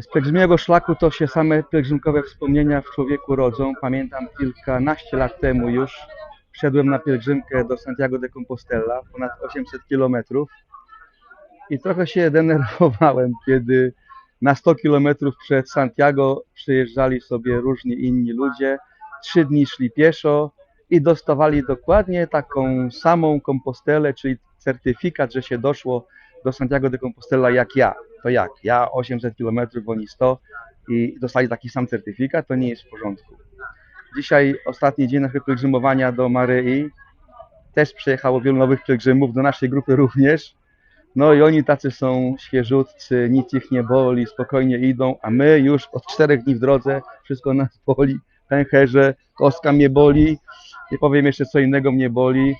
Z pielgrzymskiego szlaku to się same pielgrzymkowe wspomnienia w człowieku rodzą. Pamiętam kilkanaście lat temu już wszedłem na pielgrzymkę do Santiago de Compostela, ponad 800 kilometrów i trochę się denerwowałem, kiedy na 100 kilometrów przed Santiago przyjeżdżali sobie różni inni ludzie, trzy dni szli pieszo i dostawali dokładnie taką samą kompostelę, czyli certyfikat, że się doszło do Santiago de Compostela jak ja. To jak? Ja 800 km, oni 100 i dostali taki sam certyfikat, to nie jest w porządku. Dzisiaj ostatni dzień naszego pielgrzymowania do Maryi. Też przyjechało wielu nowych pielgrzymów, do naszej grupy również. No i oni tacy są świeżutcy, nic ich nie boli, spokojnie idą, a my już od czterech dni w drodze, wszystko nas boli, pęcherze, kostka mnie boli, nie powiem jeszcze co innego mnie boli,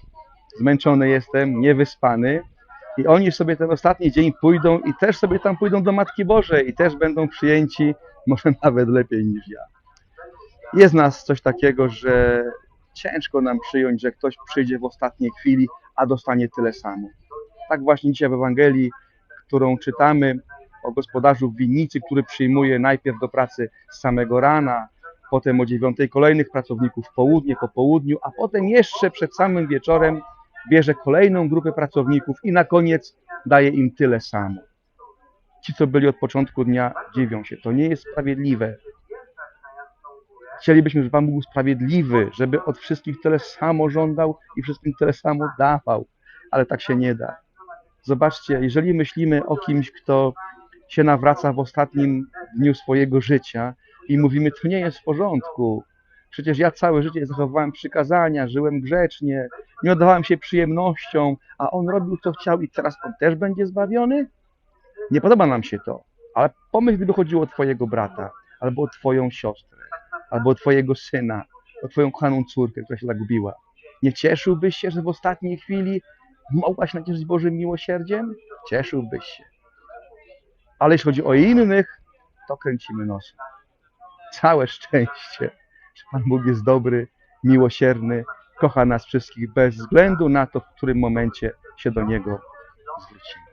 zmęczony jestem, niewyspany. I oni sobie ten ostatni dzień pójdą i też sobie tam pójdą do Matki Bożej i też będą przyjęci, może nawet lepiej niż ja. Jest nas coś takiego, że ciężko nam przyjąć, że ktoś przyjdzie w ostatniej chwili, a dostanie tyle samo. Tak właśnie dzisiaj w Ewangelii, którą czytamy o gospodarzu w winnicy, który przyjmuje najpierw do pracy z samego rana, potem o dziewiątej kolejnych pracowników w południe, po południu, a potem jeszcze przed samym wieczorem bierze kolejną grupę pracowników i na koniec daje im tyle samo. Ci, co byli od początku dnia, dziwią się. To nie jest sprawiedliwe. Chcielibyśmy, żeby Pan był sprawiedliwy, żeby od wszystkich tyle samo żądał i wszystkim tyle samo dawał, ale tak się nie da. Zobaczcie, jeżeli myślimy o kimś, kto się nawraca w ostatnim dniu swojego życia i mówimy, to nie jest w porządku. Przecież ja całe życie zachowałem przykazania, żyłem grzecznie, nie oddawałem się przyjemnościom, a on robił co chciał i teraz on też będzie zbawiony? Nie podoba nam się to. Ale pomyśl, gdyby chodziło o twojego brata, albo o twoją siostrę, albo o twojego syna, o twoją kochaną córkę, która się zagubiła. Nie cieszyłbyś się, że w ostatniej chwili mogłaś nacieszyć Bożym miłosierdziem? Cieszyłbyś się. Ale jeśli chodzi o innych, to kręcimy nosem. Całe szczęście, że Pan Bóg jest dobry, miłosierny, kocha nas wszystkich bez względu na to, w którym momencie się do Niego zwrócimy.